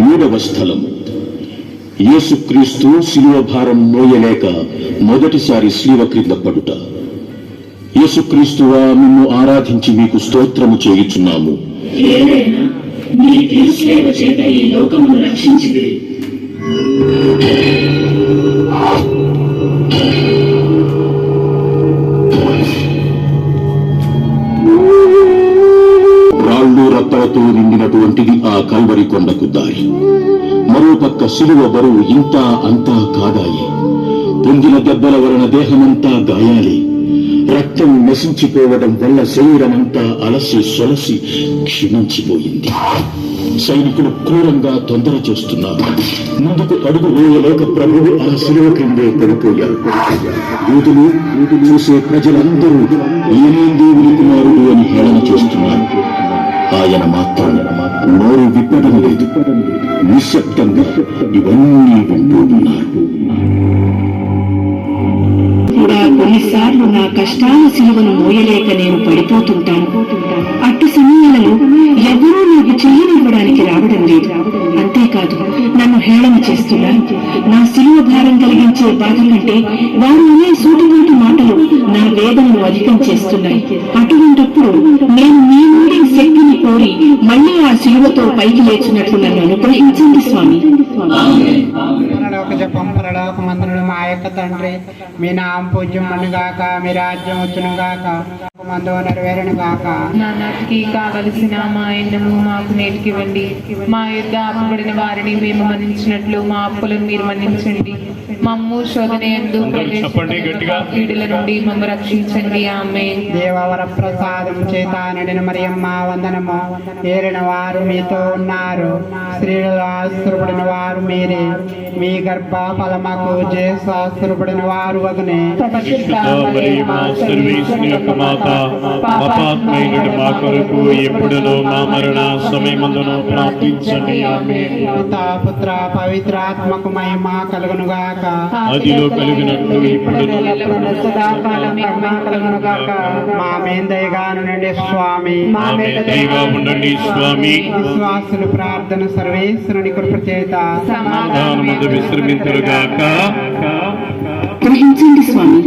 మూడవ స్థలం. యేసుక్రీస్తు శిలువ భారం మోయలేక మొదటిసారి శిలువ క్రింద పడుట. యేసుక్రీస్తువా మిమ్ము ఆరాధించి మీకు స్తోత్రము చేయుచున్నాము. ఏదైనా చేత ఈ లోకమును రక్షించింది కల్వరి కొండకు దారి మరోపక్క శిలువ బరువు ఇంత అంతా కాదాయి. పొందిన దెబ్బల వలన దేహమంతా గాయాలి. రక్తం నశించిపోవడం వల్ల శరీరమంతా అలసి సొలసి క్షీణించిపోయింది. సైనికులు క్రూరంగా తొందర చేస్తున్నారు. ముందుకు అడుగు వేయలేక ప్రభువు ఆ శిలువ క్రిందే పడిపోయారు యూదులు చూసే ప్రజలందరూ ఈయనే దేవుని కుమారుడు అని హేళన చేస్తున్నారు. ఆయన మాత్రం నోరు విప్పడం లేదు. నిశ్శబ్దంగా ఇవన్నీ వింటూ కూడా కొన్నిసార్లు నా కష్టాల సిలువను మోయలేక నేను పడిపోతుంటాను. అట్టు సమయాలలో ఎవరూ నాకు చేయనివ్వడానికి రావడం లేదు. అంతేకాదు నన్ను హేళన చేస్తున్నారు. నా సిలువ భారం కలిగించే బాధ కంటే వారు అనే సూటివాటి మాటలు నా వేదనను అధికం చేస్తున్నాయి. అటువంటప్పుడు నేను మీ నుండి శక్తిని కోరి మళ్ళీ ఆ శిలువతో పైకి లేచినట్లు నన్ను అనుగ్రహించండి స్వామి. పరలోక జపం మా యొక్క తండ్రి. మీ నామం పూజ్యం అనుగాక మీ రాజ్యం వచ్చునుగాక. మందు నెరవేరును గాక. నా నాటికి కావలసిన మా ఎన్నము మాకు నేటికివ్వండి మా యుద్ధ ఆపబడిన వారిని మేము మన్నించినట్లు మా అప్పులను మీరు మన్నించండి. మమ్ము శోధన ఎందు నుండి మమ్మ రక్షించండి. ఆమె దేవవర ప్రసాదం చేత నిడిన మరియమ్మ వందనము. ఏరిన వారు మీతో ఉన్నారు. స్త్రీలలో ఆస్తుపడిన వారు మీరే. మీ గర్భ ఫలమకు జేసాస్తుపడిన వారు యొక్క మాత పాపాత్మైనడు మా కొరకు ఎప్పుడునో మా మరణ సమయమందును ప్రార్థించండి. పుత్ర పవిత్రాత్మకు మహిమ కలుగును గాక అదిలో కలిగినట్లు ఇప్పుడు మా మేందయగాను నుండి స్వామి. దయగా ఉండండి స్వామి. విశ్వాసులు ప్రార్థన సర్వేశ్వరుని కృప చేత విశ్రమింతురుగాక గ్రహించండి స్వామి.